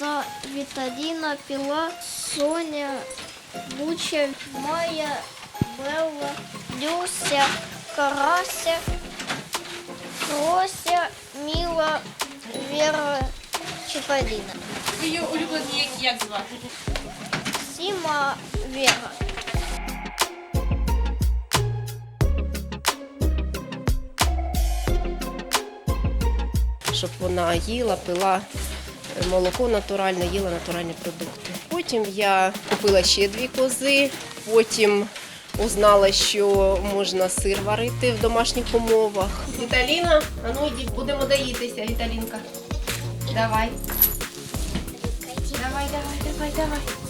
Лоза, Віталіна, Піла, Соня, Буча, Майя, Белла, Люся, Карася, Рося, Міла, Віра, Чіполіна. Її улюблені як, як звати? Сіма, Віра. щоб вона їла, пила молоко натуральне, їла натуральні продукти. Потім я купила ще дві кози, потім узнала, що можна сир варити в домашніх умовах. Віталіна, а ну йди, будемо доїтися, Віталінка. Давай. Давай, давай, давай, давай.